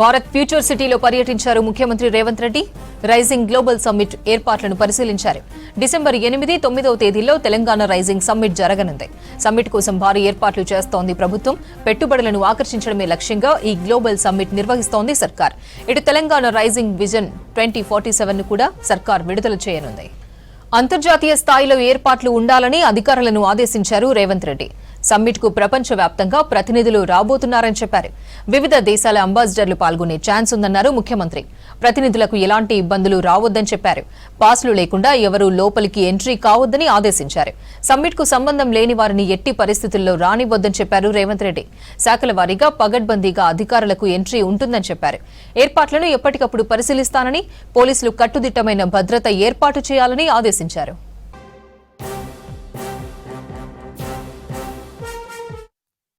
Bharat future సిటీలో పర్యటించారు ముఖ్యమంత్రి Revanth Reddy. Rising global summit ఏర్పాట్లను పరిశీలించారు. డిసెంబర్ ఎనిమిది తొమ్మిదవ తేదీల్లో తెలంగాణ రైజింగ్ సమ్మిట్ జరగనుంది. సమ్మిట్ కోసం భారీ ఏర్పాట్లు చేస్తోంది ప్రభుత్వం. పెట్టుబడులను ఆకర్షించడమే లక్ష్యంగా ఈ గ్లోబల్ సమ్మిట్ నిర్వహిస్తోంది సర్కార్. ఇటు Telangana rising vision twenty forty సెవెన్ను కూడా సర్కార్ విడుదల చేయనుంది. అంతర్జాతీయ స్థాయిలో ఏర్పాట్లు ఉండాలని అధికారులను ఆదేశించారు రేవంత్ రెడ్డి. సమ్మిట్కు ప్రపంచవ్యాప్తంగా ప్రతినిధులు రాబోతున్నారని చెప్పారు. వివిధ దేశాల అంబాసిడర్లు పాల్గొనే ఛాన్స్ ఉందన్నారు ముఖ్యమంత్రి. ప్రతినిధులకు ఎలాంటి ఇబ్బందులు రావద్దని చెప్పారు. పాస్లు లేకుండా ఎవరూ లోపలికి ఎంట్రీ కావద్దని ఆదేశించారు. సమ్మిట్కు సంబంధం లేని వారిని ఎట్టి పరిస్థితుల్లో రానివ్వద్దని చెప్పారు రేవంత్ రెడ్డి. శాఖల వారీగా పగడ్బందీగా అధికారులకు ఎంట్రీ ఉంటుందని చెప్పారు. ఏర్పాట్లను ఎప్పటికప్పుడు పరిశీలిస్తానని పోలీసులు కట్టుదిట్టమైన భద్రత ఏర్పాటు చేయాలని ఆదేశించారు.